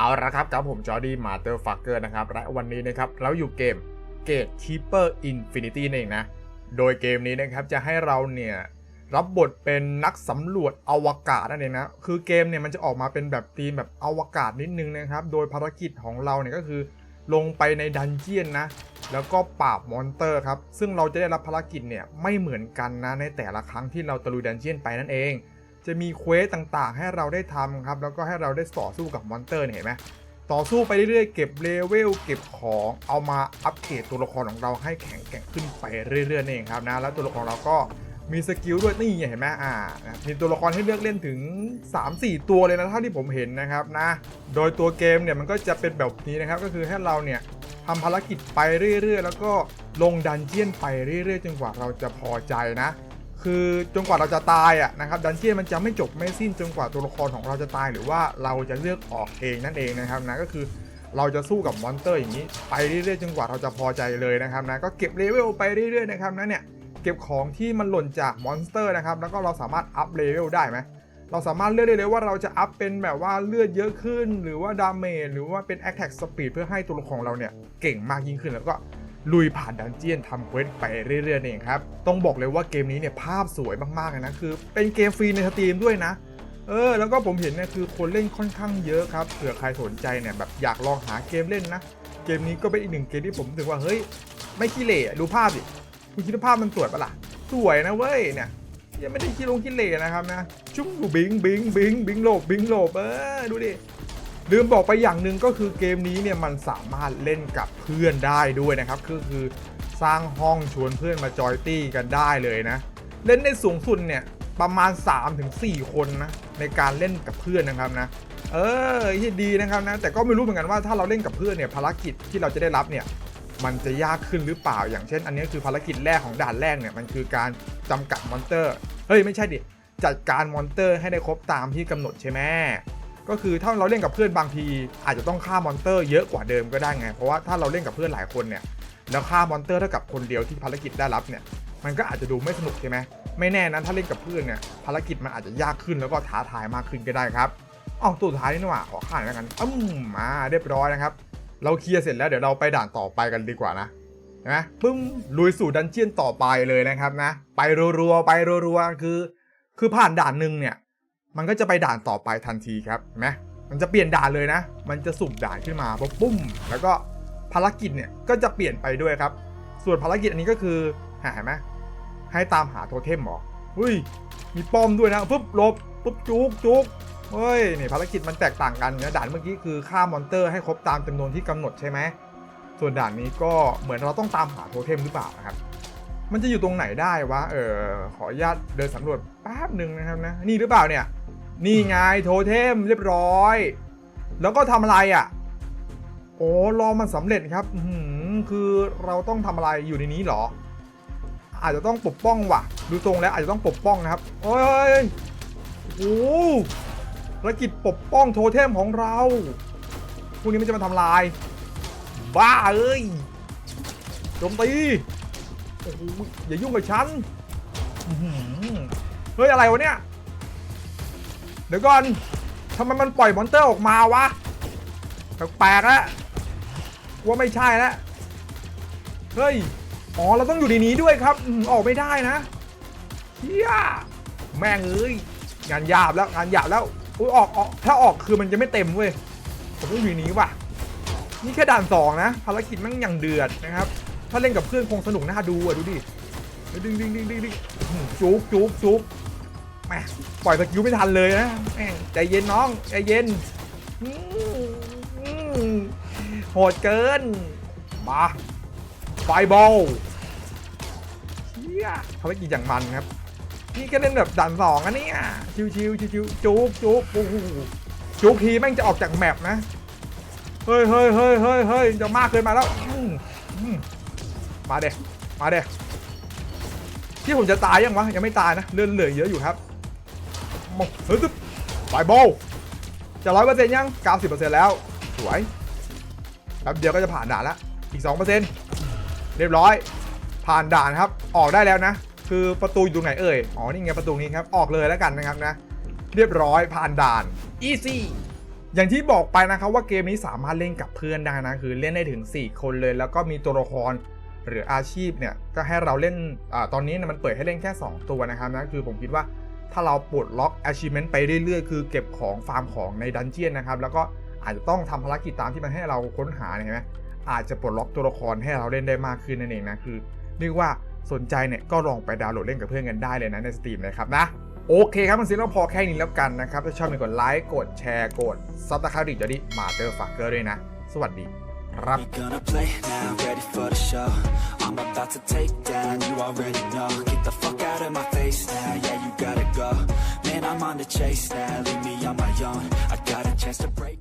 เอาละครับกับผมจอร์ดี้มาเตอร์ฟักเกอร์นะครับ และวันนี้นะครับเราอยู่เกมเกตคีเปอร์อินฟินิตี้นั่นเองนะ โดยเกมนี้นะครับจะให้เราเนี่ยรับบทเป็นนักสำรวจอวกาศนั่นเองนะ คือเกมเนี่ยมันจะออกมาเป็นแบบธีมแบบอวกาศนิดนึงนะครับ โดยภารกิจของเราเนี่ยก็คือลงไปในดันเจียนนะ แล้วก็ปราบมอนเตอร์ครับ ซึ่งเราจะได้รับภารกิจเนี่ยไม่เหมือนกันนะในแต่ละครั้งที่เราตะลุยดันเจียนไปนั่นเอง จะมีเควสต่างๆ ให้เราได้ทำครับ แล้วก็ให้เราได้ต่อสู้กับมอนเตอร์เนี่ยเห็นไหมต่อสู้ไปเรื่อยๆ เก็บเลเวลเก็บของ เอามาอัปเกรดตัวละครของเราให้แข็งแกร่งขึ้นไปเรื่อยๆนี่เองครับนะ แล้วตัวละครเราก็มีสกิลด้วยนี่เห็นไหมอ่านะมีตัวละครให้เลือกเล่นถึง 3-4 ตัวเลยนะเท่าที่ผมเห็นนะครับนะ โดยตัวเกมเนี่ยมันก็จะเป็นแบบนี้นะครับ ก็คือให้เราเนี่ยทำภารกิจไปเรื่อยๆ แล้วก็ลงดันเจียนไปเรื่อยๆ จนกว่าเราจะพอใจนะ คือจนกว่าเราจะตายอะนะครับดันเจียนมันจะไม่จบไม่สิ้นจนกว่าตัวละครของเราจะตาย หรือว่าเราจะเลือกออกเองนั่นเองนะครับนะก็คือเราจะสู้กับมอนสเตอร์อย่างนี้ ไปเรื่อยๆจนกว่าเราจะพอใจเลยนะครับนะก็เก็บเลเวลไปเรื่อยๆนะครับนะเนี่ยเก็บของที่มันหล่นจากมอนสเตอร์นะครับแล้วก็เราสามารถอัพเลเวลได้ไหมเราสามารถเลือกได้เลยว่าเราจะอัพเป็นแบบว่าเลือดเยอะขึ้น หรือว่าดาเมจหรือว่าเป็น Attack Speed เพื่อให้ตัวละครเราเนี่ยเก่งมากยิ่งขึ้นแล้วก็ ลุยผ่านดันเจียนทำเควสไปเรื่อยๆเองครับ ต้องบอกเลยว่าเกมนี้เนี่ยภาพสวยมากๆเลยนะคือ เป็นเกมฟรีในสตรีมด้วยนะเออแล้วก็ผมเห็นเนี่ยคือคนเล่นค่อนข้างเยอะครับเผื่อใครสนใจเนี่ยแบบอยากลองหาเกมเล่นนะ เกมนี้ก็เป็นอีกหนึ่งเกมที่ผมรู้สึกว่าเฮ้ยไม่ขี้เหร่อะดูภาพดิคุณคิดว่าภาพมันสวยปะล่ะสวยนะเว้ยเนี่ยยังไม่ได้ขี้ลงขี้เหร่นะครับนะ ชุ่มบิงบิงบิงบิงโลบบิงโลบเออดูดิ ลืมบอกไปอย่างหนึ่งก็คือเกมนี้เนี่ยมันสามารถเล่นกับเพื่อนได้ด้วยนะครับคือคือสร้างห้องชวนเพื่อนมาจอยตี้กันได้เลยนะ เล่นได้สูงสุดเนี่ยประมาณ 3-4 คนนะในการเล่นกับเพื่อนนะครับนะ เออที่ดีนะครับนะแต่ก็ไม่รู้เหมือนกันว่าถ้าเราเล่นกับเพื่อนเนี่ยภารกิจที่เราจะได้รับเนี่ยมันจะยากขึ้นหรือเปล่าอย่างเช่น อันนี้คือภารกิจแรกของด่านแรกเนี่ยมันคือการจำกัดมอนเตอร์เฮ้ยไม่ใช่ดิจัดการมอนเตอร์ให้ได้ครบตามที่กำหนดใช่ไหม ก็คือถ้าเราเล่นกับเพื่อนบางที อาจจะต้องฆ่ามอนเตอร์เยอะกว่าเดิมก็ได้ไง เพราะว่าถ้าเราเล่นกับเพื่อนหลายคนเนี่ยแล้วฆ่ามอนเตอร์เท่ากับคนเดียวที่ภารกิจได้รับเนี่ยมันก็อาจจะดูไม่สนุกใช่ไหมไม่แน่นะถ้าเล่นกับเพื่อนเนี่ยภารกิจมันอาจจะยากขึ้นแล้วก็ท้าทายมากขึ้นก็ได้ครับอ๋อตัวสุดท้ายนี่นี่หว่าขอข้ามแล้วกันอืมมาเรียบร้อยนะครับ เราเคลียร์เสร็จแล้วเดี๋ยวเราไปด่านต่อไปกันดีกว่านะนไหมปึ้มลุยสู่ดันเจียนต่อไปเลยนะครับนะ ไปรัวๆไปรัวๆคือ คือผ่านด่านหนึ่งเนี่ย มันก็จะไปด่านต่อไปทันทีครับเห็นไหมมันจะเปลี่ยนด่านเลยนะ มันจะสุ่มด่านขึ้นมาปุ๊บปุ้มแล้วก็ภารกิจเนี่ยก็จะเปลี่ยนไปด้วยครับ ส่วนภารกิจอันนี้ก็คือหาเห็นไหมให้ตามหาโทเทมหรออุ้ย มีป้อมด้วยนะปุ๊บลบปุ๊บจุกจุกเฮ้ยนี่ภารกิจมันแตกต่างกันนะด่านเมื่อกี้คือฆ่ามอนเตอร์ให้ครบตามจำนวนที่กำหนดใช่ไหมส่วนด่านนี้ก็เหมือนเราต้องตามหาโทเทมหรือเปล่านะครับ มันจะอยู่ตรงไหนได้วะเออขออนุญาตเดินสำรวจแป๊บหนึ่งนะครับนะนี่หรือเปล่าเนี่ย นี่ไงโทเทมเรียบร้อย แล้วก็ทำอะไรอะ่ะ โอ้รอมันสำเร็จครับคือเราต้องทำอะไรอยู่ในนี้เหรอ อาจจะต้องปกป้องว่ะ ดูทรงแล้วอาจจะต้องปกป้องนะครับโอ้ยโอ้ภารกิจปกป้องโทเทมของเราพวกนี้มันจะมาทำลาย บ้าเอ้ยโจมตีโอ้อย่ายุ่งกับฉันเฮ้ยอะไรวะเนี่ย เดี๋ยวก่อนทำไมมันปล่อยมอนเตอร์ออกมาวะแปลกๆแล้วว่าไม่ใช่แล้วเฮ้ยอ๋อเราต้องอยู่ในนี้ด้วยครับอืมออกไม่ได้นะเฮียแม่งเอ้ยงานหยาบแล้วงานหยาบแล้วอุ้ยออกออกถ้าออกคือมันจะไม่เต็มเว้ยผมต้องอยู่นี้ว่ะนี่แค่ด่านสองนะภารกิจมันอย่างเดือดนะครับ ถ้าเล่นกับเพื่อนคงสนุกน่าดูอะดูดิดึงดึงดึงดึงดึงอื้อจุกจุกจุก แม่ปล่อยสกิลไม่ทันเลยนะแม่ใจเย็นน้องใจเย็นโหดเกิน มาไฟบอลเฮียภารกิจอย่างมันครับ นี่ก็เล่นแบบด่านสองอันนี้อะชิวชิวชิวชิวจุกจุกโอ้โหจุกทีแม่งจะออกจากแมปนะ เฮ้ยเฮ้ยเฮ้ยเฮ้ยเฮ้ยจะมากเกินมาแล้ว มาเด็มาเด็ที่ผมจะตายยังวะยังไม่ตายนะเลื่อดเหลือเยอะอยู่ครับ มเฮ้ยตึ๊บไฟบอลจะร้อยเปอร์เซ็นต์ยังเก้าสิบเปอร์เซ็นต์แล้ว สวยแป๊บเดียวก็จะผ่านด่านแล้วอีกสองเปอร์เซ็นต์เรียบร้อย ผ่านด่านครับ ออกได้แล้วนะ คือประตูอยู่ตรงไหนเอ่ย อ๋อ นี่ไงประตูนี้ครับ ออกเลยแล้วกันนะครับนะ เรียบร้อยผ่านด่าน easy อย่างที่บอกไปนะครับว่าเกมนี้สามารถเล่นกับเพื่อนได้นะ คือเล่นได้ถึง 4 คนเลย แล้วก็มีตัวละครหรืออาชีพเนี่ยก็ให้เราเล่นอาตอนนี้เนยมันเปิดให้เล่นแค่ 2 ตัวนะครับนะคือผมคิดว่า ถ้าเราปลดล็อก achievement ไปเรื่อยๆ คือเก็บของฟาร์มของในดันเจียนนะครับ แล้วก็อาจจะต้องทำภารกิจตามที่มันให้เราค้นหาเนี่ยเห็นไหมอาจจะปลดล็อกตัวละครให้เราเล่นได้มากขึ้นนั่นเองนะคือเรียกว่าสนใจเนี่ยก็ลองไปดาวน์โหลดเล่นกับเพื่อนกันได้เลยนะในสตรีมนะครับนะโอเคครับมันซิเราพอแค่นี้แล้วกันนะครับ ถ้าชอบมีกดไลค์กดแชร์กดซับสไครต์ดิจะดิมาเตอร์ฟักเกอร์ด้วยนะ สวัสดีครับ I'm about to take down, you already know. Get the fuck out of my face now, yeah, you gotta go. Man, I'm on the chase now, leave me on my own. I got a chance to break.